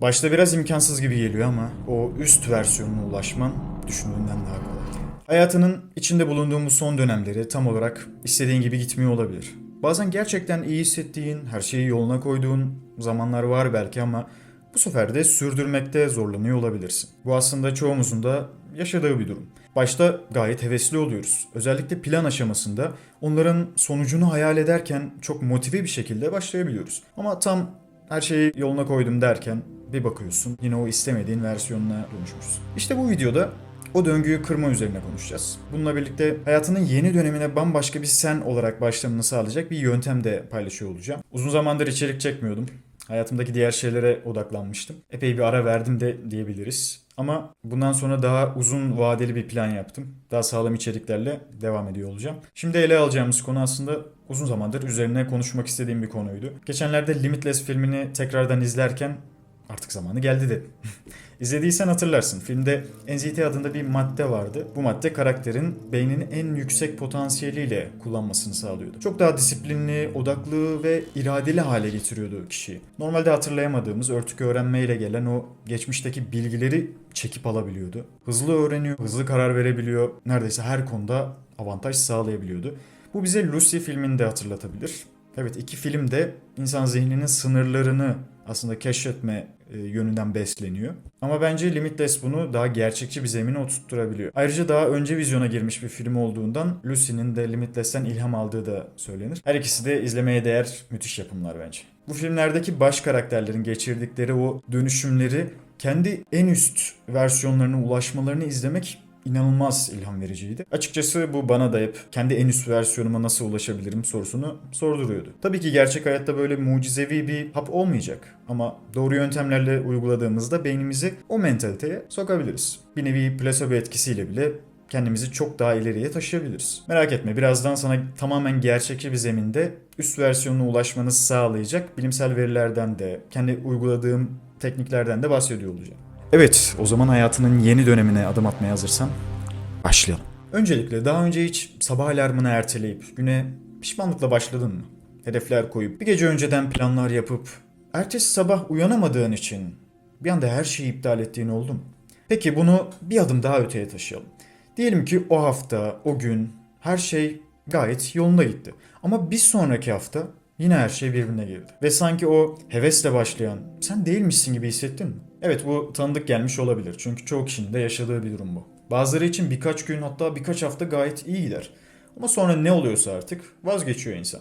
Başta biraz imkansız gibi geliyor ama o üst versiyonuna ulaşman düşündüğünden daha kolay. Hayatının içinde bulunduğun bu son dönemleri tam olarak istediğin gibi gitmiyor olabilir. Bazen gerçekten iyi hissettiğin, her şeyi yoluna koyduğun zamanlar var belki ama bu sefer de sürdürmekte zorlanıyor olabilirsin. Bu aslında çoğumuzun da yaşadığı bir durum. Başta gayet hevesli oluyoruz. Özellikle plan aşamasında onların sonucunu hayal ederken çok motive bir şekilde başlayabiliyoruz. Ama tam her şeyi yoluna koydum derken bir bakıyorsun yine o istemediğin versiyonuna dönüşmüşsün. İşte bu videoda o döngüyü kırma üzerine konuşacağız. Bununla birlikte hayatının yeni dönemine bambaşka bir sen olarak başlamanı sağlayacak bir yöntem de paylaşıyor olacağım. Uzun zamandır içerik çekmiyordum. Hayatımdaki diğer şeylere odaklanmıştım. Epey bir ara verdim de diyebiliriz. Ama bundan sonra daha uzun vadeli bir plan yaptım. Daha sağlam içeriklerle devam ediyor olacağım. Şimdi ele alacağımız konu aslında uzun zamandır üzerine konuşmak istediğim bir konuydu. Geçenlerde Limitless filmini tekrardan izlerken artık zamanı geldi dedim. İzlediysen hatırlarsın. Filmde NZT adında bir madde vardı. Bu madde karakterin beyninin en yüksek potansiyeliyle kullanmasını sağlıyordu. Çok daha disiplinli, odaklı ve iradeli hale getiriyordu kişiyi. Normalde hatırlayamadığımız örtük öğrenmeyle gelen o geçmişteki bilgileri çekip alabiliyordu. Hızlı öğreniyor, hızlı karar verebiliyor. Neredeyse her konuda avantaj sağlayabiliyordu. Bu bize Lucy filmini de hatırlatabilir. Evet iki film de insan zihninin sınırlarını aslında keşfetme e, yönünden besleniyor. Ama bence Limitless bunu daha gerçekçi bir zemine oturtturabiliyor. Ayrıca daha önce vizyona girmiş bir film olduğundan Lucy'nin de Limitless'ten ilham aldığı da söylenir. Her ikisi de izlemeye değer müthiş yapımlar bence. Bu filmlerdeki baş karakterlerin geçirdikleri o dönüşümleri kendi en üst versiyonlarına ulaşmalarını izlemek inanılmaz ilham vericiydi. Açıkçası bu bana da hep kendi en üst versiyonuma nasıl ulaşabilirim sorusunu sorduruyordu. Tabii ki gerçek hayatta böyle mucizevi bir hap olmayacak ama doğru yöntemlerle uyguladığımızda beynimizi o mentaliteye sokabiliriz. Bir nevi plasebo etkisiyle bile kendimizi çok daha ileriye taşıyabiliriz. Merak etme birazdan sana tamamen gerçekçi bir zeminde üst versiyonuna ulaşmanı sağlayacak bilimsel verilerden de kendi uyguladığım tekniklerden de bahsediyor olacağım. Evet, o zaman hayatının yeni dönemine adım atmaya hazırsan başlayalım. Öncelikle daha önce hiç sabah alarmını erteleyip güne pişmanlıkla başladın mı? Hedefler koyup bir gece önceden planlar yapıp ertesi sabah uyanamadığın için bir anda her şeyi iptal ettiğin oldu mu? Peki bunu bir adım daha öteye taşıyalım. Diyelim ki o hafta, o gün her şey gayet yolunda gitti. Ama bir sonraki hafta yine her şey birbirine girdi. Ve sanki o hevesle başlayan sen değilmişsin gibi hissettin mi? Evet bu tanıdık gelmiş olabilir. Çünkü çoğu kişinin de yaşadığı bir durum bu. Bazıları için birkaç gün hatta birkaç hafta gayet iyi gider. Ama sonra ne oluyorsa artık vazgeçiyor insan.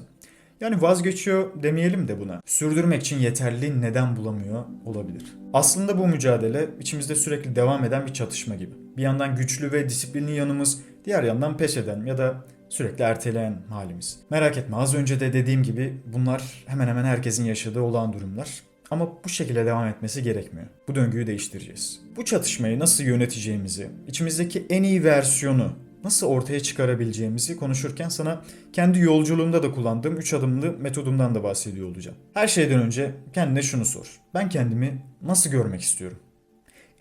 Yani vazgeçiyor demeyelim de buna. Sürdürmek için yeterli neden bulamıyor olabilir. Aslında bu mücadele içimizde sürekli devam eden bir çatışma gibi. Bir yandan güçlü ve disiplinli yanımız, diğer yandan pes eden ya da sürekli erteleyen halimiz. Merak etme az önce de dediğim gibi bunlar hemen hemen herkesin yaşadığı olağan durumlar. Ama bu şekilde devam etmesi gerekmiyor. Bu döngüyü değiştireceğiz. Bu çatışmayı nasıl yöneteceğimizi, içimizdeki en iyi versiyonu nasıl ortaya çıkarabileceğimizi konuşurken sana kendi yolculuğumda da kullandığım 3 adımlı metodumdan da bahsediyor olacağım. Her şeyden önce kendine şunu sor. Ben kendimi nasıl görmek istiyorum?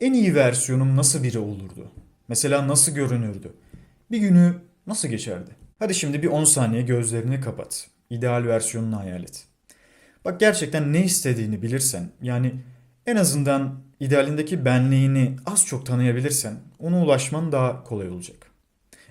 En iyi versiyonum nasıl biri olurdu? Mesela nasıl görünürdü? Bir günü nasıl geçerdi? Hadi şimdi bir 10 saniye gözlerini kapat. İdeal versiyonunu hayal et. Bak gerçekten ne istediğini bilirsen, yani en azından idealindeki benliğini az çok tanıyabilirsen ona ulaşman daha kolay olacak.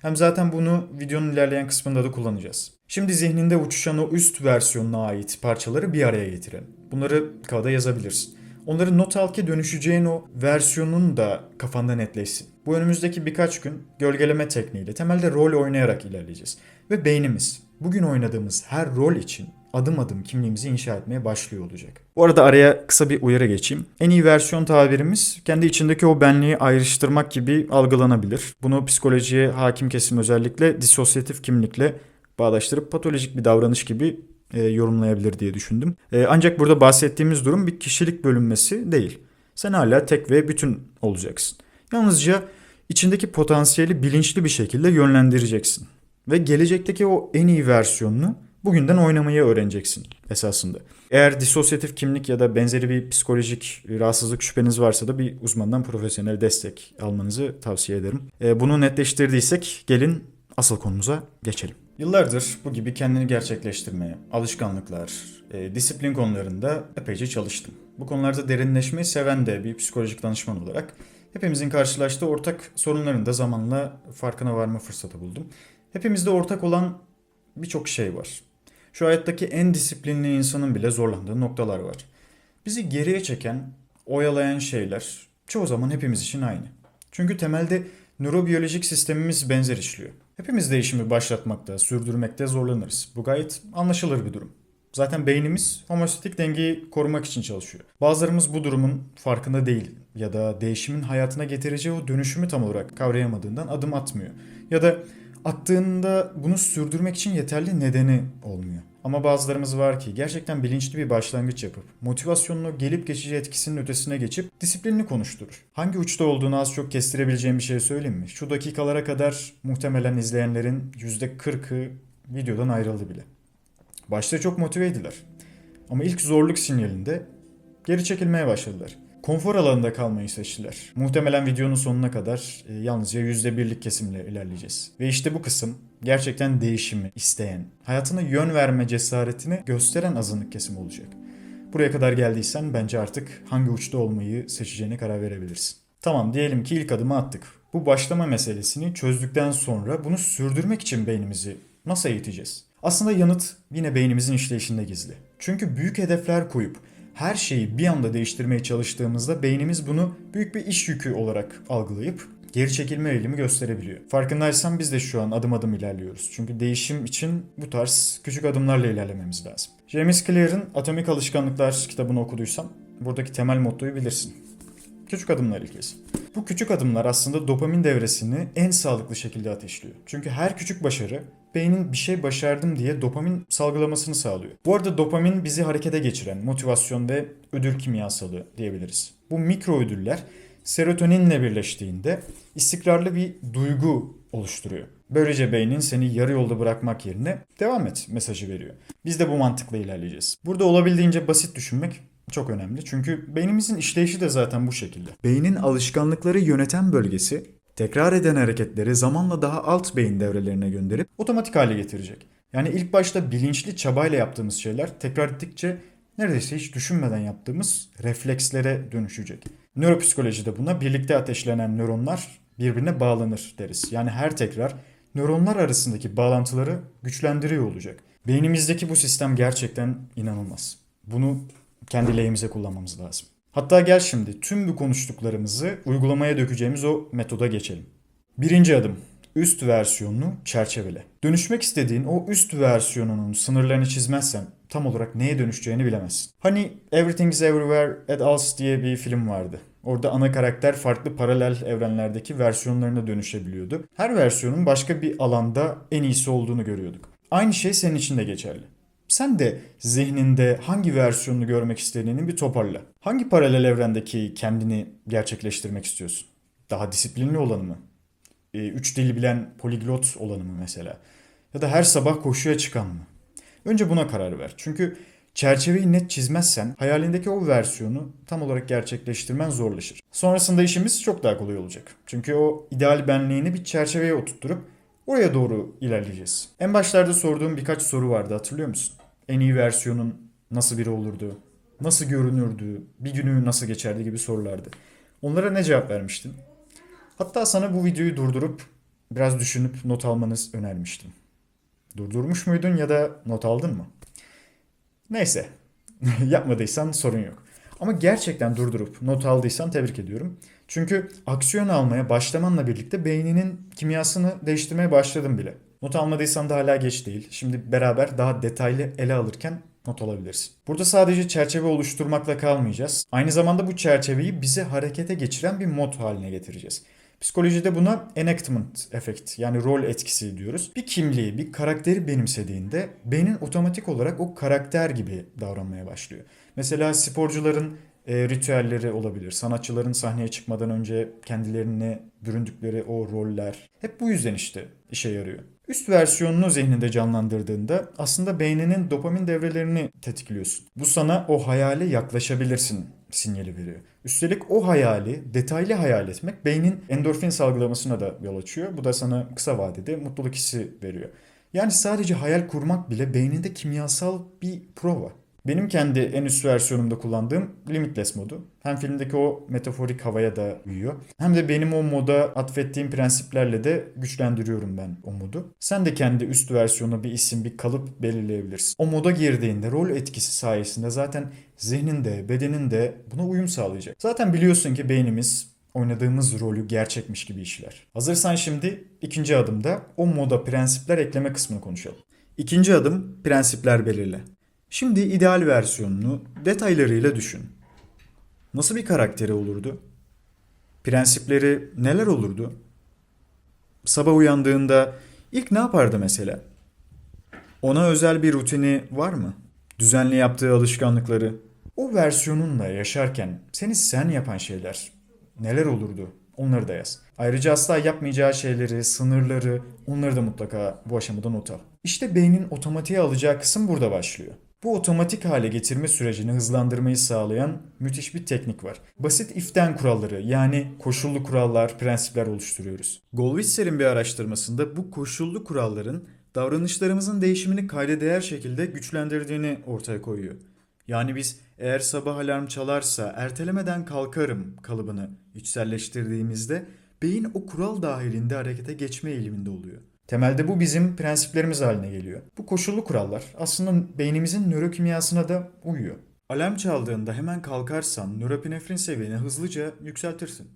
Hem zaten bunu videonun ilerleyen kısmında da kullanacağız. Şimdi zihninde uçuşan o üst versiyonuna ait parçaları bir araya getirelim. Bunları kağıda yazabilirsin. Onları not al dönüşeceğin o versiyonun da kafanda netleşsin. Bu önümüzdeki birkaç gün gölgeleme tekniğiyle temelde rol oynayarak ilerleyeceğiz. Ve beynimiz bugün oynadığımız her rol için adım adım kimliğimizi inşa etmeye başlıyor olacak. Bu arada araya kısa bir uyarı geçeyim. En iyi versiyon tabirimiz kendi içindeki o benliği ayrıştırmak gibi algılanabilir. Bunu psikolojiye hakim kesim özellikle disosyatif kimlikle bağdaştırıp patolojik bir davranış gibi e, yorumlayabilir diye düşündüm. E, ancak burada bahsettiğimiz durum bir kişilik bölünmesi değil. Sen hala tek ve bütün olacaksın. Yalnızca içindeki potansiyeli bilinçli bir şekilde yönlendireceksin. Ve gelecekteki o en iyi versiyonunu bugünden oynamayı öğreneceksin esasında. Eğer disosyatif kimlik ya da benzeri bir psikolojik rahatsızlık şüpheniz varsa da bir uzmandan profesyonel destek almanızı tavsiye ederim. E, bunu netleştirdiysek gelin asıl konumuza geçelim. Yıllardır bu gibi kendini gerçekleştirmeye, alışkanlıklar, e, disiplin konularında epeyce çalıştım. Bu konularda derinleşmeyi seven de bir psikolojik danışman olarak hepimizin karşılaştığı ortak sorunların da zamanla farkına varma fırsatı buldum. Hepimizde ortak olan birçok şey var. Şu hayattaki en disiplinli insanın bile zorlandığı noktalar var. Bizi geriye çeken, oyalayan şeyler çoğu zaman hepimiz için aynı. Çünkü temelde nörobiyolojik sistemimiz benzer işliyor. Hepimiz değişimi başlatmakta, sürdürmekte zorlanırız. Bu gayet anlaşılır bir durum. Zaten beynimiz homostatik dengeyi korumak için çalışıyor. Bazılarımız bu durumun farkında değil ya da değişimin hayatına getireceği o dönüşümü tam olarak kavrayamadığından adım atmıyor. Ya da attığında bunu sürdürmek için yeterli nedeni olmuyor. Ama bazılarımız var ki gerçekten bilinçli bir başlangıç yapıp motivasyonunu gelip geçici etkisinin ötesine geçip disiplinini konuşturur. Hangi uçta olduğunu az çok kestirebileceğim bir şey söyleyeyim mi? Şu dakikalara kadar muhtemelen izleyenlerin %40'ı videodan ayrıldı bile. Başta çok motiveydiler. Ama ilk zorluk sinyalinde geri çekilmeye başladılar. Konfor alanında kalmayı seçtiler. Muhtemelen videonun sonuna kadar e, yalnızca %1'lik kesimle ilerleyeceğiz. Ve işte bu kısım gerçekten değişimi isteyen, hayatına yön verme cesaretini gösteren azınlık kesim olacak. Buraya kadar geldiysen bence artık hangi uçta olmayı seçeceğine karar verebilirsin. Tamam diyelim ki ilk adımı attık. Bu başlama meselesini çözdükten sonra bunu sürdürmek için beynimizi nasıl eğiteceğiz? Aslında yanıt yine beynimizin işleyişinde gizli. Çünkü büyük hedefler koyup her şeyi bir anda değiştirmeye çalıştığımızda beynimiz bunu büyük bir iş yükü olarak algılayıp geri çekilme eğilimi gösterebiliyor. Farkındaysan biz de şu an adım adım ilerliyoruz. Çünkü değişim için bu tarz küçük adımlarla ilerlememiz lazım. James Clear'ın Atomik Alışkanlıklar kitabını okuduysan buradaki temel mottoyu bilirsin. Küçük adımlar ilkesi. Bu küçük adımlar aslında dopamin devresini en sağlıklı şekilde ateşliyor. Çünkü her küçük başarı beynin bir şey başardım diye dopamin salgılamasını sağlıyor. Bu arada dopamin bizi harekete geçiren motivasyon ve ödül kimyasalı diyebiliriz. Bu mikro ödüller serotoninle birleştiğinde istikrarlı bir duygu oluşturuyor. Böylece beynin seni yarı yolda bırakmak yerine devam et mesajı veriyor. Biz de bu mantıkla ilerleyeceğiz. Burada olabildiğince basit düşünmek çok önemli. Çünkü beynimizin işleyişi de zaten bu şekilde. Beynin alışkanlıkları yöneten bölgesi tekrar eden hareketleri zamanla daha alt beyin devrelerine gönderip otomatik hale getirecek. Yani ilk başta bilinçli çabayla yaptığımız şeyler tekrar ettikçe neredeyse hiç düşünmeden yaptığımız reflekslere dönüşecek. Nöropsikolojide buna birlikte ateşlenen nöronlar birbirine bağlanır deriz. Yani her tekrar nöronlar arasındaki bağlantıları güçlendiriyor olacak. Beynimizdeki bu sistem gerçekten inanılmaz. Bunu kendi lehimize kullanmamız lazım. Hatta gel şimdi tüm bu konuştuklarımızı uygulamaya dökeceğimiz o metoda geçelim. Birinci adım. Üst versiyonunu çerçevele. Dönüşmek istediğin o üst versiyonunun sınırlarını çizmezsen tam olarak neye dönüşeceğini bilemezsin. Hani Everything is Everywhere at Once diye bir film vardı. Orada ana karakter farklı paralel evrenlerdeki versiyonlarına dönüşebiliyordu. Her versiyonun başka bir alanda en iyisi olduğunu görüyorduk. Aynı şey senin için de geçerli. Sen de zihninde hangi versiyonunu görmek istediğini bir toparla. Hangi paralel evrendeki kendini gerçekleştirmek istiyorsun? Daha disiplinli olanı mı? Ee, Üç dili bilen poliglot olanı mı mesela? Ya da her sabah koşuya çıkan mı? Önce buna karar ver. Çünkü çerçeveyi net çizmezsen hayalindeki o versiyonu tam olarak gerçekleştirmen zorlaşır. Sonrasında işimiz çok daha kolay olacak. Çünkü o ideal benliğini bir çerçeveye oturtturup oraya doğru ilerleyeceğiz. En başlarda sorduğum birkaç soru vardı hatırlıyor musun? En iyi versiyonun nasıl biri olurdu? Nasıl görünürdü? Bir günü nasıl geçerdi gibi sorulardı. Onlara ne cevap vermiştin? Hatta sana bu videoyu durdurup biraz düşünüp not almanız önermiştim. Durdurmuş muydun ya da not aldın mı? Neyse. Yapmadıysan sorun yok. Ama gerçekten durdurup not aldıysan tebrik ediyorum. Çünkü aksiyon almaya başlamanla birlikte beyninin kimyasını değiştirmeye başladım bile. Not almadıysan da hala geç değil. Şimdi beraber daha detaylı ele alırken not alabilirsin. Burada sadece çerçeve oluşturmakla kalmayacağız. Aynı zamanda bu çerçeveyi bize harekete geçiren bir mod haline getireceğiz. Psikolojide buna enactment efekt yani rol etkisi diyoruz. Bir kimliği, bir karakteri benimsediğinde beynin otomatik olarak o karakter gibi davranmaya başlıyor. Mesela sporcuların e, ritüelleri olabilir. Sanatçıların sahneye çıkmadan önce kendilerine büründükleri o roller. Hep bu yüzden işte işe yarıyor. Üst versiyonunu zihninde canlandırdığında aslında beyninin dopamin devrelerini tetikliyorsun. Bu sana o hayale yaklaşabilirsin sinyali veriyor. Üstelik o hayali detaylı hayal etmek beynin endorfin salgılamasına da yol açıyor. Bu da sana kısa vadede mutluluk hissi veriyor. Yani sadece hayal kurmak bile beyninde kimyasal bir prova. Benim kendi en üst versiyonumda kullandığım Limitless modu. Hem filmdeki o metaforik havaya da uyuyor. Hem de benim o moda atfettiğim prensiplerle de güçlendiriyorum ben o modu. Sen de kendi üst versiyona bir isim, bir kalıp belirleyebilirsin. O moda girdiğinde rol etkisi sayesinde zaten zihninde, bedeninde buna uyum sağlayacak. Zaten biliyorsun ki beynimiz oynadığımız rolü gerçekmiş gibi işler. Hazırsan şimdi ikinci adımda o moda prensipler ekleme kısmını konuşalım. İkinci adım prensipler belirle. Şimdi ideal versiyonunu detaylarıyla düşün. Nasıl bir karakteri olurdu? Prensipleri neler olurdu? Sabah uyandığında ilk ne yapardı mesela? Ona özel bir rutini var mı? Düzenli yaptığı alışkanlıkları. O versiyonunla yaşarken seni sen yapan şeyler neler olurdu? Onları da yaz. Ayrıca asla yapmayacağı şeyleri, sınırları, onları da mutlaka bu aşamada not al. İşte beynin otomatiğe alacağı kısım burada başlıyor. Bu otomatik hale getirme sürecini hızlandırmayı sağlayan müthiş bir teknik var. Basit iften kuralları yani koşullu kurallar, prensipler oluşturuyoruz. Goldwasser'in bir araştırmasında bu koşullu kuralların davranışlarımızın değişimini kayda değer şekilde güçlendirdiğini ortaya koyuyor. Yani biz eğer sabah alarm çalarsa ertelemeden kalkarım kalıbını içselleştirdiğimizde beyin o kural dahilinde harekete geçme eğiliminde oluyor. Temelde bu bizim prensiplerimiz haline geliyor. Bu koşullu kurallar aslında beynimizin nörokimyasına da uyuyor. Alarm çaldığında hemen kalkarsan nöropinefrin seviyeni hızlıca yükseltirsin.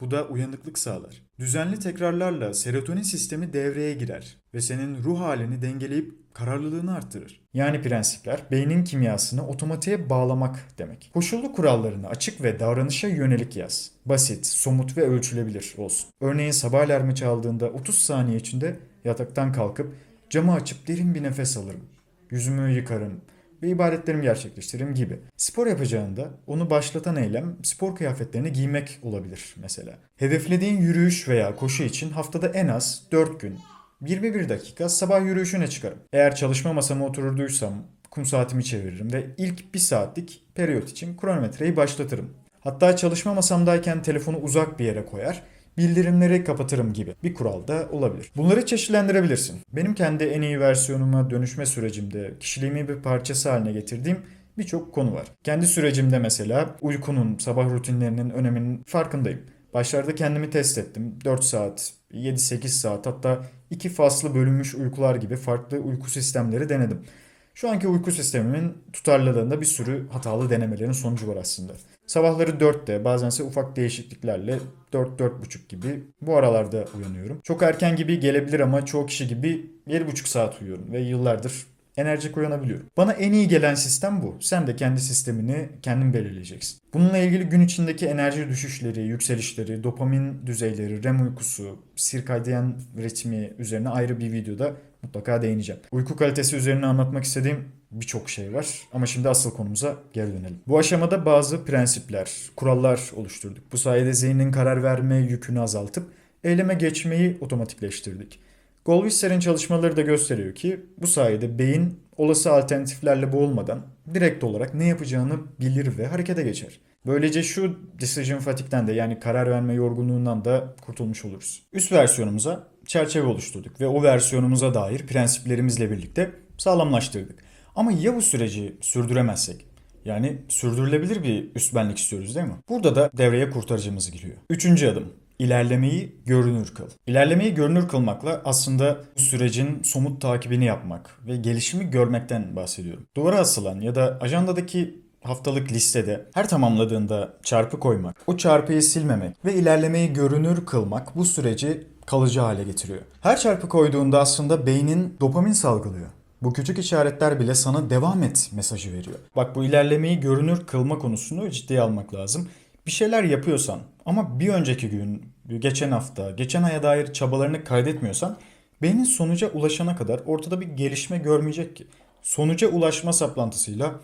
Bu da uyanıklık sağlar. Düzenli tekrarlarla serotonin sistemi devreye girer ve senin ruh halini dengeleyip kararlılığını arttırır. Yani prensipler beynin kimyasını otomatiğe bağlamak demek. Koşullu kurallarını açık ve davranışa yönelik yaz. Basit, somut ve ölçülebilir olsun. Örneğin sabah alarmı çaldığında 30 saniye içinde yataktan kalkıp camı açıp derin bir nefes alırım. Yüzümü yıkarım, ve ibadetlerimi gerçekleştiririm gibi. Spor yapacağında onu başlatan eylem spor kıyafetlerini giymek olabilir mesela. Hedeflediğin yürüyüş veya koşu için haftada en az 4 gün 21 dakika sabah yürüyüşüne çıkarım. Eğer çalışma masama otururduysam kum saatimi çeviririm ve ilk 1 saatlik periyot için kronometreyi başlatırım. Hatta çalışma masamdayken telefonu uzak bir yere koyar bildirimleri kapatırım gibi bir kural da olabilir. Bunları çeşitlendirebilirsin. Benim kendi en iyi versiyonuma dönüşme sürecimde kişiliğimi bir parçası haline getirdiğim birçok konu var. Kendi sürecimde mesela uykunun, sabah rutinlerinin öneminin farkındayım. Başlarda kendimi test ettim. 4 saat, 7-8 saat hatta iki faslı bölünmüş uykular gibi farklı uyku sistemleri denedim. Şu anki uyku sistemimin tutarlılığında bir sürü hatalı denemelerin sonucu var aslında. Sabahları 4'te bazense ufak değişikliklerle 4-4.30 gibi bu aralarda uyanıyorum. Çok erken gibi gelebilir ama çoğu kişi gibi 7.5 saat uyuyorum ve yıllardır enerjik uyanabiliyorum. Bana en iyi gelen sistem bu. Sen de kendi sistemini kendin belirleyeceksin. Bununla ilgili gün içindeki enerji düşüşleri, yükselişleri, dopamin düzeyleri, REM uykusu, sirkadiyen ritmi üzerine ayrı bir videoda mutlaka değineceğim. Uyku kalitesi üzerine anlatmak istediğim birçok şey var ama şimdi asıl konumuza geri dönelim. Bu aşamada bazı prensipler, kurallar oluşturduk. Bu sayede zihnin karar verme yükünü azaltıp eyleme geçmeyi otomatikleştirdik. Goldwasser'in çalışmaları da gösteriyor ki bu sayede beyin olası alternatiflerle boğulmadan direkt olarak ne yapacağını bilir ve harekete geçer. Böylece şu decision fatigue'den de yani karar verme yorgunluğundan da kurtulmuş oluruz. Üst versiyonumuza çerçeve oluşturduk ve o versiyonumuza dair prensiplerimizle birlikte sağlamlaştırdık. Ama ya bu süreci sürdüremezsek? Yani sürdürülebilir bir üst benlik istiyoruz değil mi? Burada da devreye kurtarıcımız giriyor. Üçüncü adım. İlerlemeyi görünür kıl. İlerlemeyi görünür kılmakla aslında bu sürecin somut takibini yapmak ve gelişimi görmekten bahsediyorum. Duvara asılan ya da ajandadaki haftalık listede her tamamladığında çarpı koymak, o çarpıyı silmemek ve ilerlemeyi görünür kılmak bu süreci kalıcı hale getiriyor. Her çarpı koyduğunda aslında beynin dopamin salgılıyor. Bu küçük işaretler bile sana devam et mesajı veriyor. Bak bu ilerlemeyi görünür kılma konusunu ciddiye almak lazım. Bir şeyler yapıyorsan ama bir önceki gün, geçen hafta, geçen aya dair çabalarını kaydetmiyorsan beynin sonuca ulaşana kadar ortada bir gelişme görmeyecek ki. Sonuca ulaşma saplantısıyla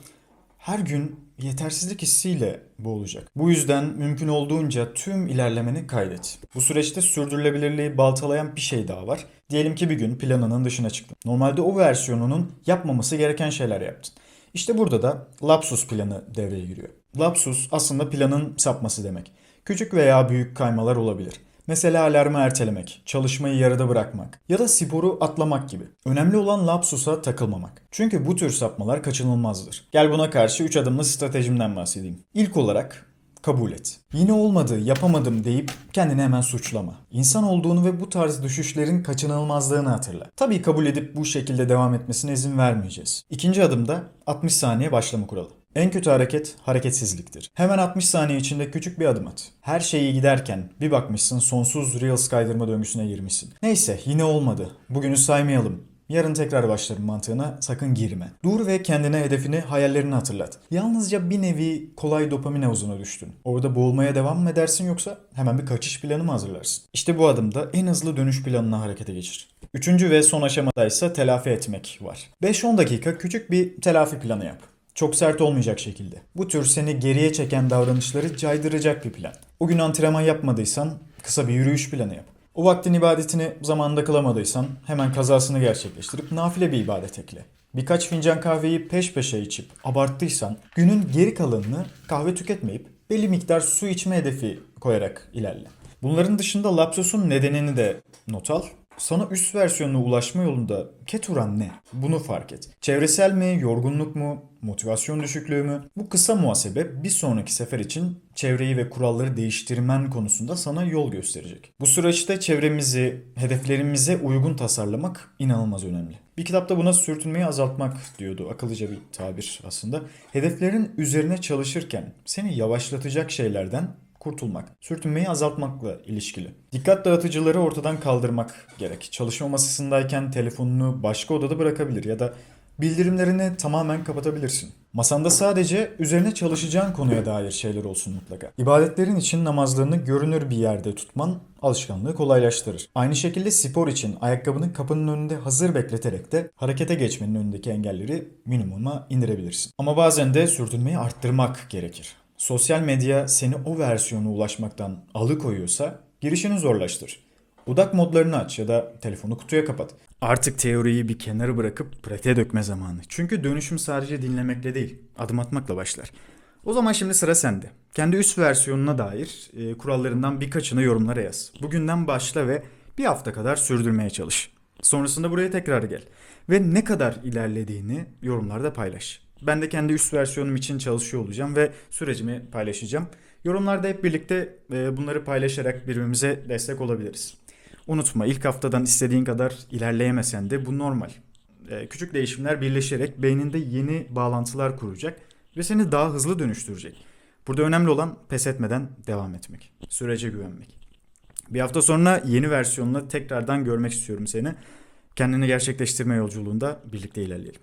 her gün yetersizlik hissiyle boğulacak. Bu yüzden mümkün olduğunca tüm ilerlemeni kaydet. Bu süreçte sürdürülebilirliği baltalayan bir şey daha var. Diyelim ki bir gün planının dışına çıktın. Normalde o versiyonunun yapmaması gereken şeyler yaptın. İşte burada da lapsus planı devreye giriyor. Lapsus aslında planın sapması demek. Küçük veya büyük kaymalar olabilir. Mesela alarmı ertelemek, çalışmayı yarıda bırakmak ya da sporu atlamak gibi. Önemli olan lapsusa takılmamak. Çünkü bu tür sapmalar kaçınılmazdır. Gel buna karşı 3 adımlı stratejimden bahsedeyim. İlk olarak kabul et. Yine olmadı, yapamadım deyip kendini hemen suçlama. İnsan olduğunu ve bu tarz düşüşlerin kaçınılmazlığını hatırla. Tabii kabul edip bu şekilde devam etmesine izin vermeyeceğiz. İkinci adımda 60 saniye başlama kuralı. En kötü hareket hareketsizliktir. Hemen 60 saniye içinde küçük bir adım at. Her şey iyi giderken bir bakmışsın sonsuz Reels kaydırma döngüsüne girmişsin. Neyse yine olmadı. Bugünü saymayalım. Yarın tekrar başlarım mantığına sakın girme. Dur ve kendine hedefini, hayallerini hatırlat. Yalnızca bir nevi kolay dopamin havuzuna düştün. Orada boğulmaya devam mı edersin yoksa hemen bir kaçış planı mı hazırlarsın? İşte bu adımda en hızlı dönüş planına harekete geçir. Üçüncü ve son aşamada ise telafi etmek var. 5-10 dakika küçük bir telafi planı yap. Çok sert olmayacak şekilde. Bu tür seni geriye çeken davranışları caydıracak bir plan. O gün antrenman yapmadıysan kısa bir yürüyüş planı yap. O vaktin ibadetini zamanında kılamadıysan hemen kazasını gerçekleştirip nafile bir ibadet ekle. Birkaç fincan kahveyi peş peşe içip abarttıysan günün geri kalanını kahve tüketmeyip belli miktar su içme hedefi koyarak ilerle. Bunların dışında lapsusun nedenini de not al. Sana üst versiyonuna ulaşma yolunda ket oran ne? Bunu fark et. Çevresel mi, yorgunluk mu, motivasyon düşüklüğü mü? Bu kısa muhasebe bir sonraki sefer için çevreyi ve kuralları değiştirmen konusunda sana yol gösterecek. Bu süreçte çevremizi, hedeflerimize uygun tasarlamak inanılmaz önemli. Bir kitapta buna sürtünmeyi azaltmak diyordu. Akıllıca bir tabir aslında. Hedeflerin üzerine çalışırken seni yavaşlatacak şeylerden kurtulmak, sürtünmeyi azaltmakla ilişkili. Dikkat dağıtıcıları ortadan kaldırmak gerek. Çalışma masasındayken telefonunu başka odada bırakabilir ya da bildirimlerini tamamen kapatabilirsin. Masanda sadece üzerine çalışacağın konuya dair şeyler olsun mutlaka. İbadetlerin için namazlarını görünür bir yerde tutman alışkanlığı kolaylaştırır. Aynı şekilde spor için ayakkabını kapının önünde hazır bekleterek de harekete geçmenin önündeki engelleri minimuma indirebilirsin. Ama bazen de sürtünmeyi arttırmak gerekir. Sosyal medya seni o versiyona ulaşmaktan alıkoyuyorsa girişini zorlaştır. Odak modlarını aç ya da telefonu kutuya kapat. Artık teoriyi bir kenara bırakıp pratiğe dökme zamanı. Çünkü dönüşüm sadece dinlemekle değil, adım atmakla başlar. O zaman şimdi sıra sende. Kendi üst versiyonuna dair e, kurallarından birkaçını yorumlara yaz. Bugünden başla ve bir hafta kadar sürdürmeye çalış. Sonrasında buraya tekrar gel. Ve ne kadar ilerlediğini yorumlarda paylaş. Ben de kendi üst versiyonum için çalışıyor olacağım ve sürecimi paylaşacağım. Yorumlarda hep birlikte e, bunları paylaşarak birbirimize destek olabiliriz. Unutma ilk haftadan istediğin kadar ilerleyemesen de bu normal. E, Küçük değişimler birleşerek beyninde yeni bağlantılar kuracak ve seni daha hızlı dönüştürecek. Burada önemli olan pes etmeden devam etmek. Sürece güvenmek. Bir hafta sonra yeni versiyonla tekrardan görmek istiyorum seni. Kendini gerçekleştirme yolculuğunda birlikte ilerleyelim.